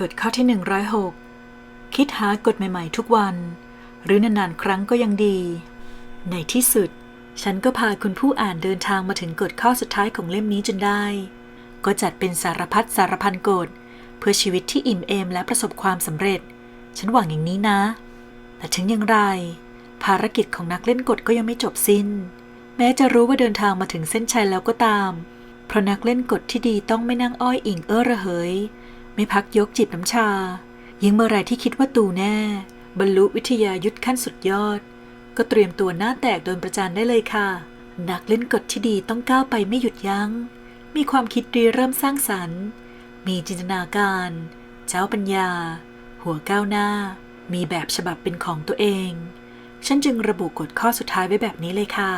กฎข้อที่ 106 คิดหากฎใหม่ๆทุกวัน หรือนานๆครั้งก็ยังดี ในที่สุด ฉันก็พาคุณผู้อ่านเดินทางมาถึงกฎข้อสุดท้ายของเล่มนี้จนได้ ก็จัดเป็นสารพัดสารพันกฎเพื่อชีวิตที่อิ่มเอมและประสบความสำเร็จ ฉันหวังอย่างนี้นะ แต่ถึงอย่างไร ภารกิจของนักเล่นกฎก็ยังไม่จบสิ้น แม้จะรู้ว่าเดินทางมาถึงเส้นชัยแล้วก็ตาม เพราะนักเล่นกฎที่ดีต้องไม่นั่งอ้อยอิงเอ้อระเหย ไม่พักยกจิบน้ำชา ยิ่งเมื่อไรที่คิดว่าตูแน่ บรรลุวิทยายุทธขั้นสุดยอด ก็เตรียมตัวหน้าแตกโดนประจานได้เลยค่ะ นักเล่นกฎที่ดีต้องก้าวไปไม่หยุดยัง้ง มีความคิดรีเริ่มสร้างสรรค์ มีจินตนาการ เจ้าปัญญา หัวก้าวหน้า มีแบบฉบับเป็นของตัวเอง ฉันจึงระบุกฎข้อสุดท้ายไว้แบบนี้เลยค่ะ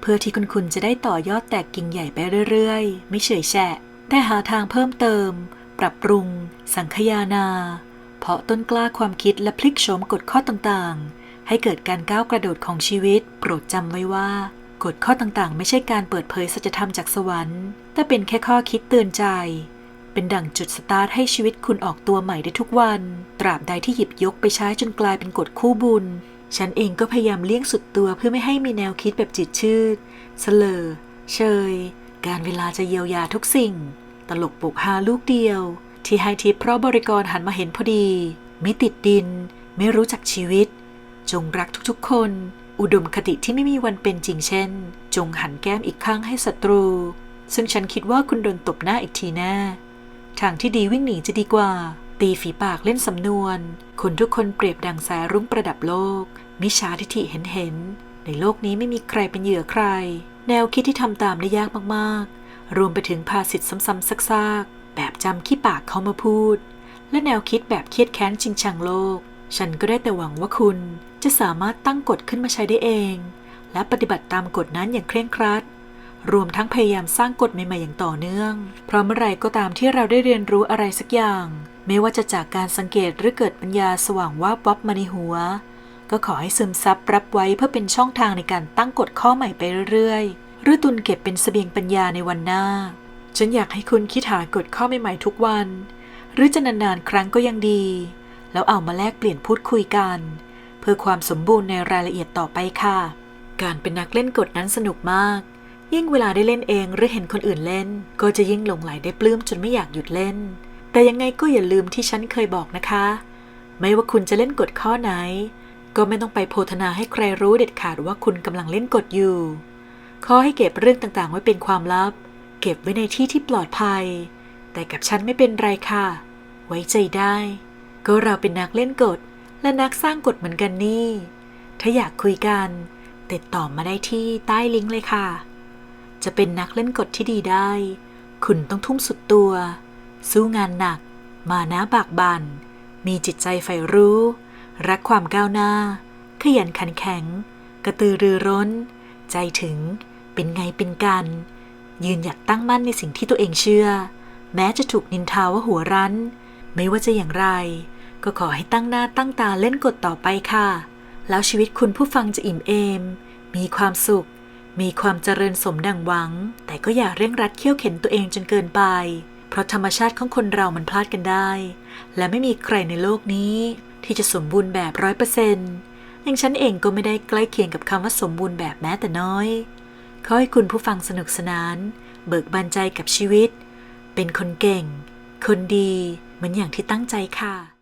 เพื่อที่คุณคุณจะได้ต่อยอดแตกกิ่งใหญ่ไปเรื่อยๆ ไม่เฉยแฉะแต่หาทางเพิ่มเติม ปรับปรุง สังคยานา เพาะต้นกล้าความคิดและพลิกโฉมกฎข้อต่างๆ ให้เกิดการก้าวกระโดดของชีวิต โปรดจำไว้ว่ากฎข้อต่างๆ ไม่ใช่การเปิดเผยสัจธรรมจากสวรรค์ แต่เป็นแค่ข้อคิดเตือนใจ เป็นดั่งจุดสตาร์ทให้ชีวิตคุณออกตัวใหม่ได้ทุกวัน ตราบใดที่หยิบยกไปใช้จนกลายเป็นกฎคู่บุญ ฉันเองก็พยายามเลี่ยงสุดตัวเพื่อไม่ให้มีแนวคิดแบบจิตชืดเสลอ เชย การเวลาจะเยียวยาทุกสิ่ง ตลกปลุกฮาลูกเดียว ที่ให้ทิปเพราะบริกรหันมาเห็นพอดี ไม่ติดดิน ไม่รู้จักชีวิต จงรักทุกๆคน อุดมคติที่ไม่มีวันเป็นจริงเช่น จงหันแก้มอีกข้างให้ศัตรู ซึ่งฉันคิดว่าคุณโดนตบหน้าอีกทีแน่ทางที่ดีวิ่งหนีจะดีกว่า ตีฝีปากเล่นสำนวน คนทุกคนเปรียบดังสายรุ้งประดับโลก มิชาทิฐิเห็นเห็น ในโลกนี้ไม่มีใครเป็นเหยื่อใคร แนวคิดที่ทำตามได้ยากมาก รวมไปถึงภาษิตซ้ำๆซากๆ แบบจำขี้ปากเขามาพูด และแนวคิดแบบเครียดแค้นชิงชังโลก ฉันก็ได้แต่หวังว่าคุณจะสามารถตั้งกฎขึ้นมาใช้ได้เอง และปฏิบัติตามกฎนั้นอย่างเคร่งครัด รวมทั้งพยายามสร้างกฎใหม่ๆอย่างต่อเนื่อง เพราะเมื่อไรก็ตามที่เราได้เรียนรู้อะไรสักอย่าง ไม่ว่าจะจากการสังเกตหรือเกิดปัญญาสว่างว่าบวับมาในหัวก็ขอให้ซึมซับรับไว้เพื่อเป็นช่องทางในการตั้งกฎข้อใหม่ไปเรื่อยๆ หรือตุนเก็บเป็นเสบียงปัญญาในวันหน้า ฉันอยากให้คุณคิดหากฎข้อใหม่ๆทุกวัน หรือจะนานๆครั้งก็ยังดี แล้วเอามาแลกเปลี่ยนพูดคุยกัน เพื่อความสมบูรณ์ในรายละเอียดต่อไปค่ะ การเป็นนักเล่นกฎนั้นสนุกมาก ยิ่งเวลาได้เล่นเองหรือเห็นคนอื่นเล่น ก็จะยิ่งหลงไหลได้ปลื้มจนไม่อยากหยุดเล่น แต่ยังไงก็อย่าลืมที่ฉันเคยบอกนะคะ ไม่ว่าคุณจะเล่นกฎข้อไหน ก็ไม่ต้องไปโพธนาให้ใครรู้เด็ดขาดว่าคุณกำลังเล่นกฎอยู่ ขอให้เก็บเรื่องต่างๆ ไว้เป็นความลับ เก็บไว้ในที่ที่ปลอดภัย แต่กับฉันไม่เป็นไรค่ะ ไว้ใจได้ ก็เราเป็นนักเล่นกฎ และนักสร้างกฎเหมือนกันนี่ ถ้าอยากคุยกัน ติดต่อมาได้ที่ใต้ลิงก์เลยค่ะ จะเป็นนักเล่นกฎที่ดีได้ คุณต้องทุ่มสุดตัว สู้งานหนัก มานะบากบัน่นมีจิตใจใฝ่รู้ รักความก้าวหน้า ขยันขันแข็ง กระตือรือร้น ใจถึง เป็นไงเป็นกัน ยืนหยัดตั้งมั่นในสิ่งที่ตัวเองเชื่อ แม้จะถูกนินทาว่าหัวรั้น ไม่ว่าจะอย่างไร ก็ขอให้ตั้งหน้าตั้งตาเล่นกฎต่อไปค่ะ แล้วชีวิตคุณผู้ฟังจะอิ่มเอม มีความสุข มีความเจริญสมดังหวัง แต่ก็อย่าเร่งรัดเคี่ยวเข็นตัวเองจนเกินไป เพราะธรรมชาติของคนเรามันพลาดกันได้ และไม่มีใครในโลกนี้ ที่จะสมบูรณ์แบบร้อยเปอร์เซนต์อย่างฉันเองก็ไม่ได้ใกล้เคียงกับคำว่าสมบูรณ์แบบแม้แต่น้อย ขอให้คุณผู้ฟังสนุกสนาน เบิกบานใจกับชีวิต เป็นคนเก่ง คนดี เหมือนอย่างที่ตั้งใจค่ะ